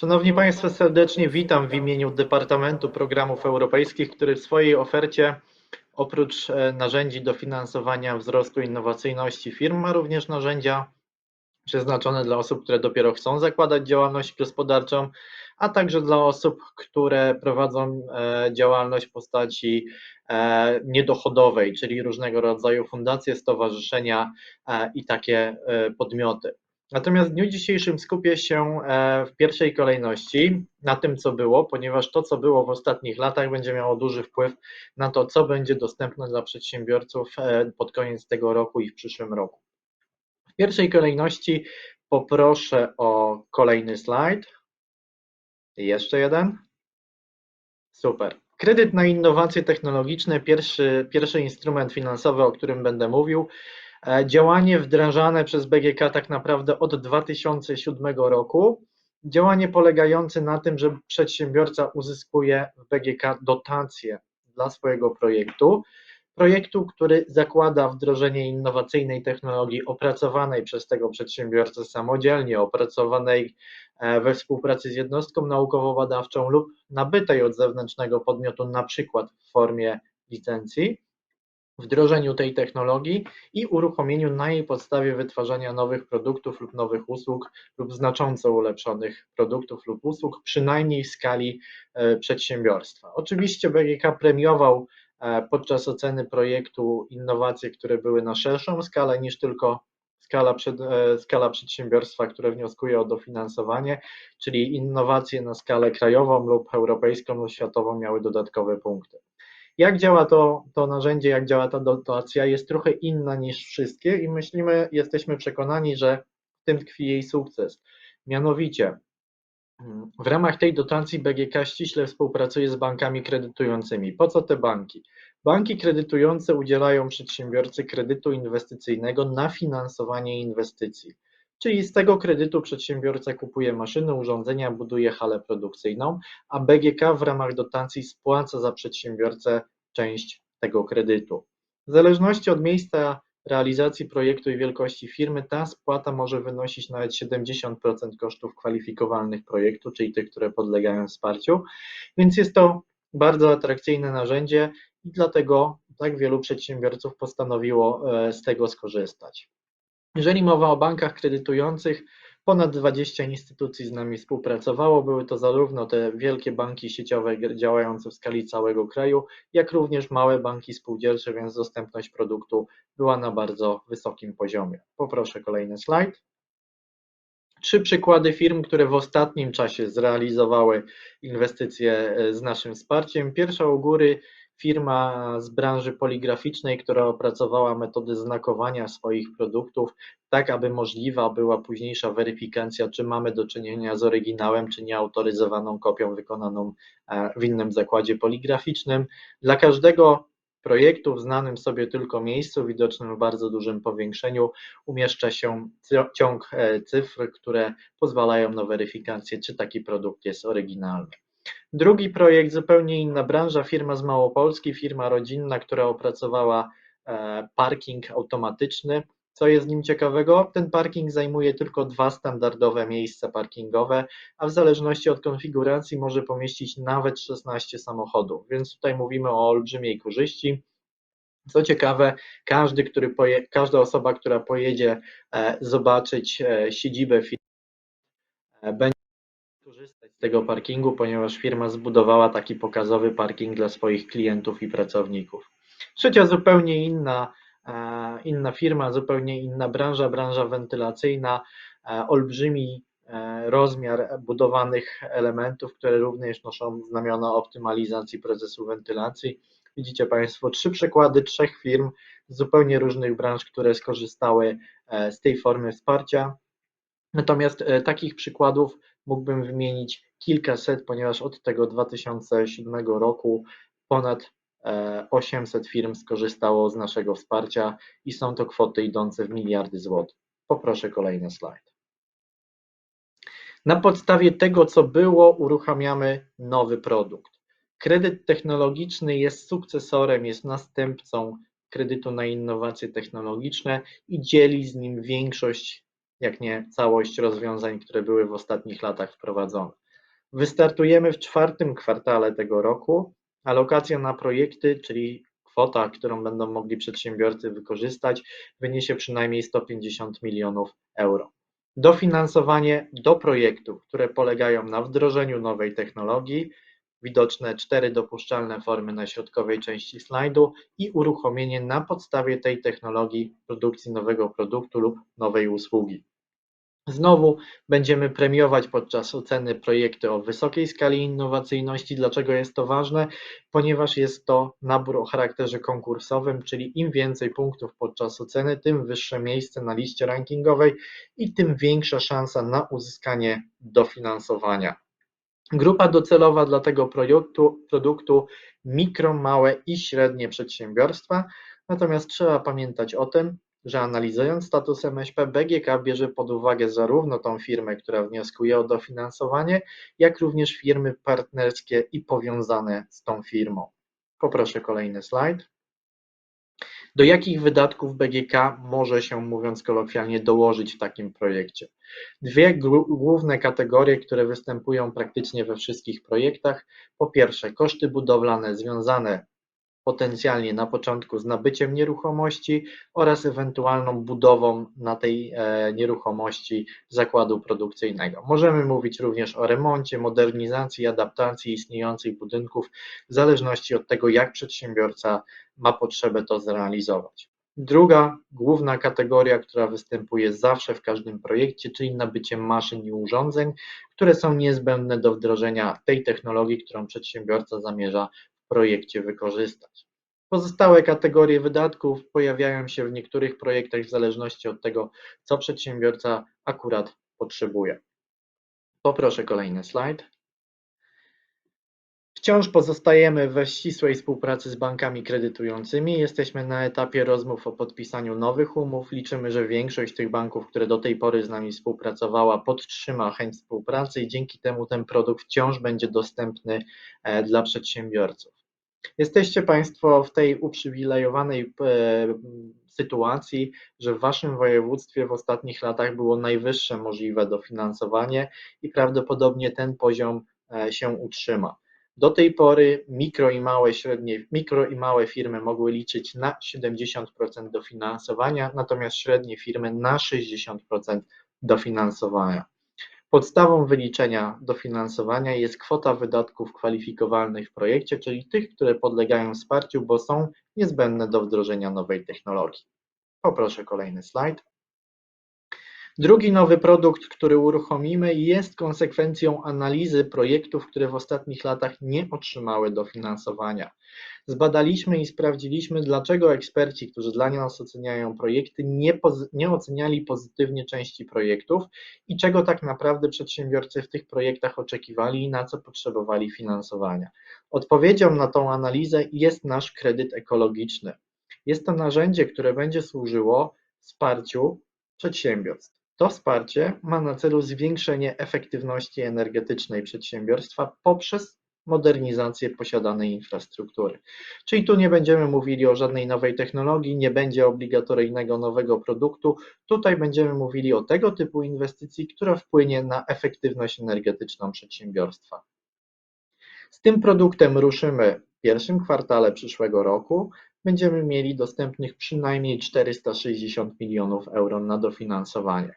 Szanowni Państwo, serdecznie witam w imieniu Departamentu Programów Europejskich, który w swojej ofercie oprócz e, narzędzi dofinansowania wzrostu innowacyjności firm ma również narzędzia przeznaczone dla osób, które dopiero chcą zakładać działalność gospodarczą, a także dla osób, które prowadzą e, działalność w postaci e, niedochodowej, czyli różnego rodzaju fundacje, stowarzyszenia i takie podmioty. Natomiast w dniu dzisiejszym skupię się e, w pierwszej kolejności na tym, co było, ponieważ to, co było w ostatnich latach, będzie miało duży wpływ na to, co będzie dostępne dla przedsiębiorców e, pod koniec tego roku i w przyszłym roku. W pierwszej kolejności poproszę o kolejny slajd. Jeszcze jeden. Super. Kredyt na innowacje technologiczne, pierwszy, pierwszy instrument finansowy, o którym będę mówił. E, działanie wdrażane przez BGK tak naprawdę od 2007 roku. Działanie polegające na tym, że przedsiębiorca uzyskuje w BGK dotacje dla swojego projektu. Projektu, który zakłada wdrożenie innowacyjnej technologii opracowanej przez tego przedsiębiorcę samodzielnie, opracowanej e, we współpracy z jednostką naukowo-badawczą lub nabytej od zewnętrznego podmiotu, na przykład w formie licencji wdrożeniu tej technologii i uruchomieniu na jej podstawie wytwarzania nowych produktów lub nowych usług lub znacząco ulepszonych produktów lub usług, przynajmniej w skali e, przedsiębiorstwa. Oczywiście BGK premiował e, podczas oceny projektu innowacje, które były na szerszą skalę niż tylko skala, przed, e, skala przedsiębiorstwa, które wnioskuje o dofinansowanie, czyli innowacje na skalę krajową lub europejską lub światową miały dodatkowe punkty. Jak działa to, to narzędzie, jak działa ta dotacja, jest trochę inna niż wszystkie i myślimy, jesteśmy przekonani, że w tym tkwi jej sukces. Mianowicie, w ramach tej dotacji BGK ściśle współpracuje z bankami kredytującymi. Po co te banki? Banki kredytujące udzielają przedsiębiorcy kredytu inwestycyjnego na finansowanie inwestycji. Czyli z tego kredytu przedsiębiorca kupuje maszyny, urządzenia, buduje halę produkcyjną, a BGK w ramach dotacji spłaca za przedsiębiorcę część tego kredytu. W zależności od miejsca realizacji projektu i wielkości firmy, ta spłata może wynosić nawet 70% kosztów kwalifikowalnych projektu, czyli tych, które podlegają wsparciu, więc jest to bardzo atrakcyjne narzędzie i dlatego tak wielu przedsiębiorców postanowiło e, z tego skorzystać. Jeżeli mowa o bankach kredytujących, ponad 20 instytucji z nami współpracowało. Były to zarówno te wielkie banki sieciowe działające w skali całego kraju, jak również małe banki spółdzielcze, więc dostępność produktu była na bardzo wysokim poziomie. Poproszę kolejny slajd. Trzy przykłady firm, które w ostatnim czasie zrealizowały inwestycje e, z naszym wsparciem. Pierwsza u góry firma z branży poligraficznej, która opracowała metody znakowania swoich produktów, tak aby możliwa była późniejsza weryfikacja, czy mamy do czynienia z oryginałem, czy nieautoryzowaną kopią wykonaną e, w innym zakładzie poligraficznym. Dla każdego projektu w znanym sobie tylko miejscu, widocznym w bardzo dużym powiększeniu, umieszcza się ciąg e, cyfr, które pozwalają na weryfikację, czy taki produkt jest oryginalny. Drugi projekt, zupełnie inna branża, firma z Małopolski, firma rodzinna, która opracowała e, parking automatyczny. Co jest z nim ciekawego? Ten parking zajmuje tylko dwa standardowe miejsca parkingowe, a w zależności od konfiguracji może pomieścić nawet 16 samochodów, więc tutaj mówimy o olbrzymiej korzyści. Co ciekawe, każdy, który poje, każda osoba, która pojedzie e, zobaczyć e, siedzibę firmy, będzie korzystać z tego parkingu, ponieważ firma zbudowała taki pokazowy parking dla swoich klientów i pracowników. Trzecia zupełnie inna, e, inna firma, zupełnie inna branża, branża wentylacyjna, e, olbrzymi e, rozmiar budowanych elementów, które również noszą znamiona optymalizacji procesu wentylacji. Widzicie Państwo trzy przykłady trzech firm z zupełnie różnych branż, które skorzystały z tej formy wsparcia. Natomiast takich przykładów mógłbym wymienić kilkaset, ponieważ od tego 2007 roku ponad 800 e, firm skorzystało z naszego wsparcia i są to kwoty idące w miliardy złotych. Poproszę kolejny slajd. Na podstawie tego, co było, uruchamiamy nowy produkt. Kredyt technologiczny jest sukcesorem, jest następcą kredytu na innowacje technologiczne i dzieli z nim większość jak nie całość rozwiązań, które były w ostatnich latach wprowadzone. Wystartujemy w czwartym kwartale tego roku. Alokacja na projekty, czyli kwota, którą będą mogli przedsiębiorcy wykorzystać, wyniesie przynajmniej 150 milionów euro. Dofinansowanie do projektów, które polegają na wdrożeniu nowej technologii, widoczne cztery dopuszczalne formy na środkowej części slajdu i uruchomienie na podstawie tej technologii produkcji nowego produktu lub nowej usługi. Znowu będziemy premiować podczas oceny projekty o wysokiej skali innowacyjności. Dlaczego jest to ważne? Ponieważ jest to nabór o charakterze konkursowym, czyli im więcej punktów podczas oceny, tym wyższe miejsce na liście rankingowej i tym większa szansa na uzyskanie dofinansowania. Grupa docelowa dla tego produktu, produktu mikro, małe i średnie przedsiębiorstwa, natomiast trzeba pamiętać o tym, że analizując status MŚP, BGK bierze pod uwagę zarówno tą firmę, która wnioskuje o dofinansowanie, jak również firmy partnerskie i powiązane z tą firmą. Poproszę kolejny slajd. Do jakich wydatków BGK może się, mówiąc kolokwialnie, dołożyć w takim projekcie? Dwie główne kategorie, które występują praktycznie we wszystkich projektach. Po pierwsze, koszty budowlane związane potencjalnie na początku z nabyciem nieruchomości oraz ewentualną budową na tej e, nieruchomości zakładu produkcyjnego. Możemy mówić również o remoncie, modernizacji, adaptacji istniejących budynków, w zależności od tego, jak przedsiębiorca ma potrzebę to zrealizować. Druga główna kategoria, która występuje zawsze w każdym projekcie, czyli nabycie maszyn i urządzeń, które są niezbędne do wdrożenia tej technologii, którą przedsiębiorca zamierza projekcie wykorzystać. Pozostałe kategorie wydatków pojawiają się w niektórych projektach w zależności od tego, co przedsiębiorca akurat potrzebuje. Poproszę kolejny slajd. Wciąż pozostajemy we ścisłej współpracy z bankami kredytującymi. Jesteśmy na etapie rozmów o podpisaniu nowych umów. Liczymy, że większość tych banków, które do tej pory z nami współpracowała, podtrzyma chęć współpracy i dzięki temu ten produkt wciąż będzie dostępny e, dla przedsiębiorców. Jesteście Państwo w tej uprzywilejowanej e, sytuacji, że w Waszym województwie w ostatnich latach było najwyższe możliwe dofinansowanie i prawdopodobnie ten poziom e, się utrzyma. Do tej pory mikro i małe średnie, mikro i małe firmy mogły liczyć na 70% dofinansowania, natomiast średnie firmy na 60% dofinansowania. Podstawą wyliczenia dofinansowania jest kwota wydatków kwalifikowalnych w projekcie, czyli tych, które podlegają wsparciu, bo są niezbędne do wdrożenia nowej technologii. Poproszę kolejny slajd. Drugi nowy produkt, który uruchomimy, jest konsekwencją analizy projektów, które w ostatnich latach nie otrzymały dofinansowania. Zbadaliśmy i sprawdziliśmy, dlaczego eksperci, którzy dla nas oceniają projekty, nie, nie oceniali pozytywnie części projektów i czego tak naprawdę przedsiębiorcy w tych projektach oczekiwali i na co potrzebowali finansowania. Odpowiedzią na tą analizę jest nasz kredyt ekologiczny. Jest to narzędzie, które będzie służyło wsparciu przedsiębiorstw. To wsparcie ma na celu zwiększenie efektywności energetycznej przedsiębiorstwa poprzez modernizację posiadanej infrastruktury. Czyli tu nie będziemy mówili o żadnej nowej technologii, nie będzie obligatoryjnego nowego produktu. Tutaj będziemy mówili o tego typu inwestycji, która wpłynie na efektywność energetyczną przedsiębiorstwa. Z tym produktem ruszymy w pierwszym kwartale przyszłego roku. Będziemy mieli dostępnych przynajmniej 460 milionów euro na dofinansowanie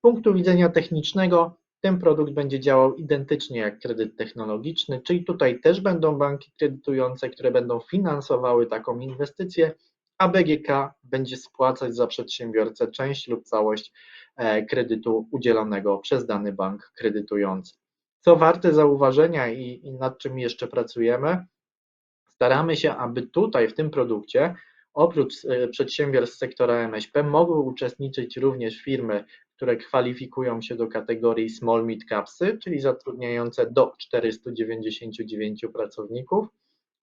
punktu widzenia technicznego ten produkt będzie działał identycznie jak kredyt technologiczny, czyli tutaj też będą banki kredytujące, które będą finansowały taką inwestycję, a BGK będzie spłacać za przedsiębiorcę część lub całość e, kredytu udzielonego przez dany bank kredytujący. Co warte zauważenia i, i nad czym jeszcze pracujemy, staramy się, aby tutaj w tym produkcie oprócz e, przedsiębiorstw sektora MŚP mogły uczestniczyć również firmy które kwalifikują się do kategorii Small Mid Capsy, czyli zatrudniające do 499 pracowników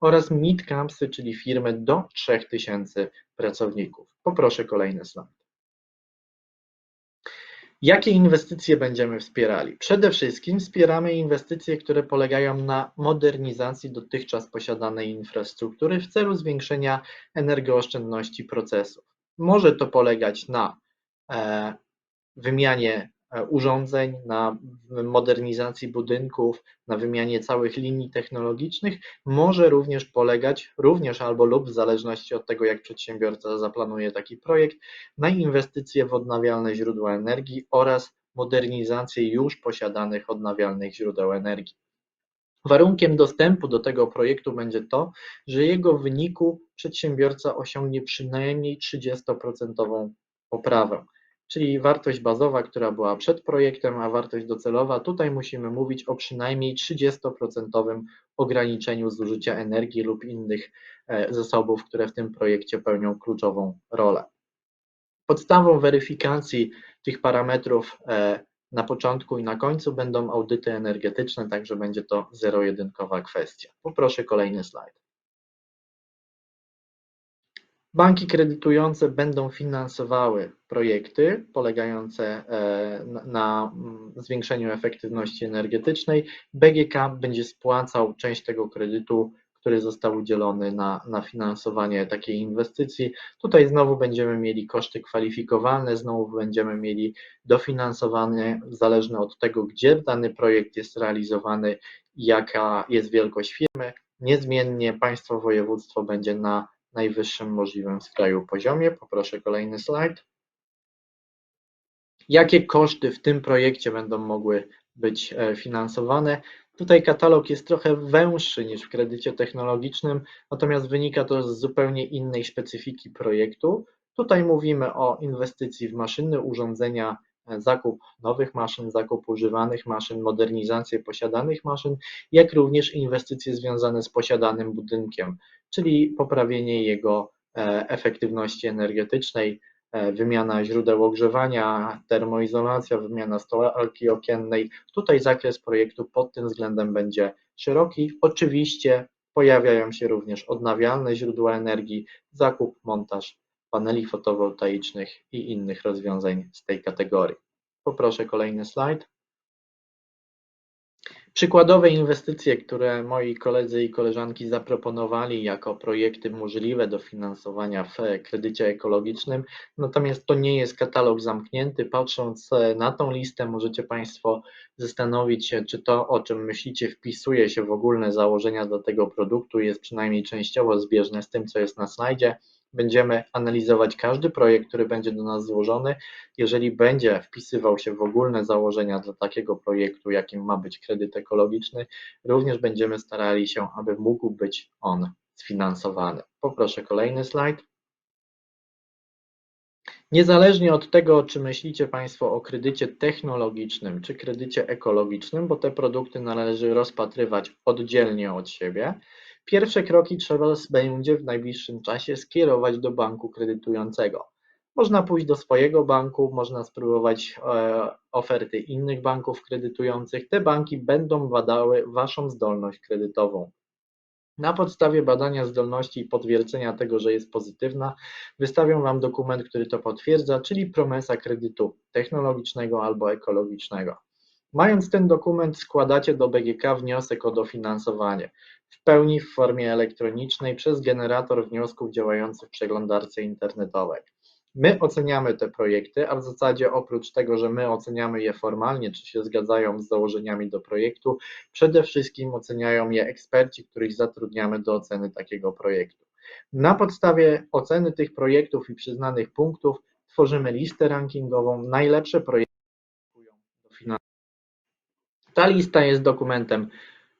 oraz Mid Capsy, czyli firmy do 3000 pracowników. Poproszę kolejny slajd. Jakie inwestycje będziemy wspierali? Przede wszystkim wspieramy inwestycje, które polegają na modernizacji dotychczas posiadanej infrastruktury w celu zwiększenia energooszczędności procesów. Może to polegać na e, wymianie e, urządzeń, na modernizacji budynków, na wymianie całych linii technologicznych, może również polegać, również albo lub w zależności od tego, jak przedsiębiorca zaplanuje taki projekt, na inwestycje w odnawialne źródła energii oraz modernizację już posiadanych odnawialnych źródeł energii. Warunkiem dostępu do tego projektu będzie to, że jego wyniku przedsiębiorca osiągnie przynajmniej 30% poprawę, czyli wartość bazowa, która była przed projektem, a wartość docelowa, tutaj musimy mówić o przynajmniej 30% ograniczeniu zużycia energii lub innych e, zasobów, które w tym projekcie pełnią kluczową rolę. Podstawą weryfikacji tych parametrów e, na początku i na końcu będą audyty energetyczne, także będzie to zero-jedynkowa kwestia. Poproszę kolejny slajd. Banki kredytujące będą finansowały projekty polegające e, na mm, zwiększeniu efektywności energetycznej. BGK będzie spłacał część tego kredytu który został udzielony na, na finansowanie takiej inwestycji. Tutaj znowu będziemy mieli koszty kwalifikowalne, znowu będziemy mieli dofinansowanie zależne od tego, gdzie dany projekt jest realizowany jaka jest wielkość firmy. Niezmiennie państwo województwo będzie na najwyższym możliwym w kraju poziomie. Poproszę kolejny slajd. Jakie koszty w tym projekcie będą mogły być e, finansowane? Tutaj katalog jest trochę węższy niż w kredycie technologicznym, natomiast wynika to z zupełnie innej specyfiki projektu. Tutaj mówimy o inwestycji w maszyny, urządzenia, zakup nowych maszyn, zakup używanych maszyn, modernizację posiadanych maszyn, jak również inwestycje związane z posiadanym budynkiem, czyli poprawienie jego e, efektywności energetycznej, E, wymiana źródeł ogrzewania, termoizolacja, wymiana stolarki okiennej. Tutaj zakres projektu pod tym względem będzie szeroki. Oczywiście pojawiają się również odnawialne źródła energii, zakup, montaż paneli fotowoltaicznych i innych rozwiązań z tej kategorii. Poproszę kolejny slajd. Przykładowe inwestycje, które moi koledzy i koleżanki zaproponowali jako projekty możliwe do finansowania w kredycie ekologicznym, natomiast to nie jest katalog zamknięty. Patrząc na tą listę, możecie Państwo zastanowić się, czy to, o czym myślicie, wpisuje się w ogólne założenia do tego produktu, jest przynajmniej częściowo zbieżne z tym, co jest na slajdzie. Będziemy analizować każdy projekt, który będzie do nas złożony. Jeżeli będzie wpisywał się w ogólne założenia dla takiego projektu, jakim ma być kredyt ekologiczny, również będziemy starali się, aby mógł być on sfinansowany. Poproszę kolejny slajd. Niezależnie od tego, czy myślicie Państwo o kredycie technologicznym czy kredycie ekologicznym, bo te produkty należy rozpatrywać oddzielnie od siebie, Pierwsze kroki trzeba będzie w najbliższym czasie skierować do banku kredytującego. Można pójść do swojego banku, można spróbować e, oferty innych banków kredytujących. Te banki będą badały Waszą zdolność kredytową. Na podstawie badania zdolności i potwierdzenia tego, że jest pozytywna, wystawią Wam dokument, który to potwierdza, czyli promesa kredytu technologicznego albo ekologicznego. Mając ten dokument, składacie do BGK wniosek o dofinansowanie w pełni w formie elektronicznej przez generator wniosków działający w przeglądarce internetowej. My oceniamy te projekty, a w zasadzie oprócz tego, że my oceniamy je formalnie, czy się zgadzają z założeniami do projektu, przede wszystkim oceniają je eksperci, których zatrudniamy do oceny takiego projektu. Na podstawie oceny tych projektów i przyznanych punktów tworzymy listę rankingową, najlepsze projekty do. Ta lista jest dokumentem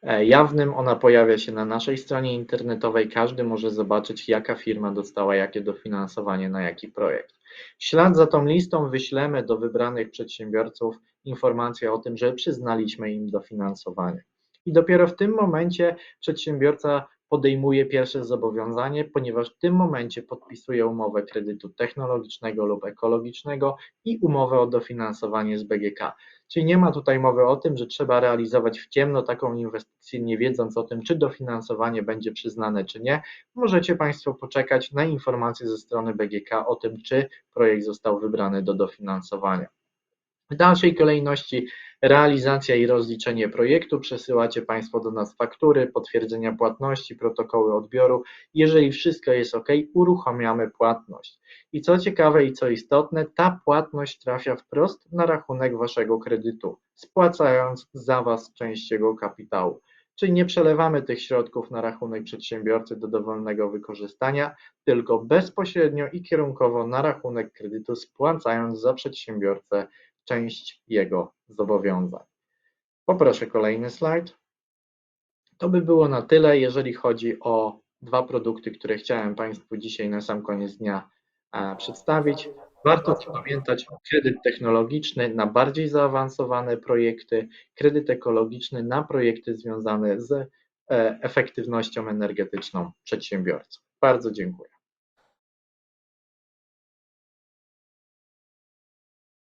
E, jawnym. Ona pojawia się na naszej stronie internetowej. Każdy może zobaczyć, jaka firma dostała jakie dofinansowanie na jaki projekt. W ślad za tą listą wyślemy do wybranych przedsiębiorców informację o tym, że przyznaliśmy im dofinansowanie. I dopiero w tym momencie przedsiębiorca podejmuje pierwsze zobowiązanie, ponieważ w tym momencie podpisuje umowę kredytu technologicznego lub ekologicznego i umowę o dofinansowanie z BGK. Czyli nie ma tutaj mowy o tym, że trzeba realizować w ciemno taką inwestycję, nie wiedząc o tym, czy dofinansowanie będzie przyznane, czy nie. Możecie Państwo poczekać na informacje ze strony BGK o tym, czy projekt został wybrany do dofinansowania. W dalszej kolejności realizacja i rozliczenie projektu. Przesyłacie Państwo do nas faktury, potwierdzenia płatności, protokoły odbioru. Jeżeli wszystko jest OK, uruchamiamy płatność. I co ciekawe i co istotne, ta płatność trafia wprost na rachunek Waszego kredytu, spłacając za Was część jego kapitału. Czyli nie przelewamy tych środków na rachunek przedsiębiorcy do dowolnego wykorzystania, tylko bezpośrednio i kierunkowo na rachunek kredytu, spłacając za przedsiębiorcę część jego zobowiązań. Poproszę kolejny slajd. To by było na tyle, jeżeli chodzi o dwa produkty, które chciałem Państwu dzisiaj na sam koniec dnia e, przedstawić. Warto pamiętać kredyt technologiczny na bardziej zaawansowane projekty, kredyt ekologiczny na projekty związane z e, efektywnością energetyczną przedsiębiorców. Bardzo dziękuję.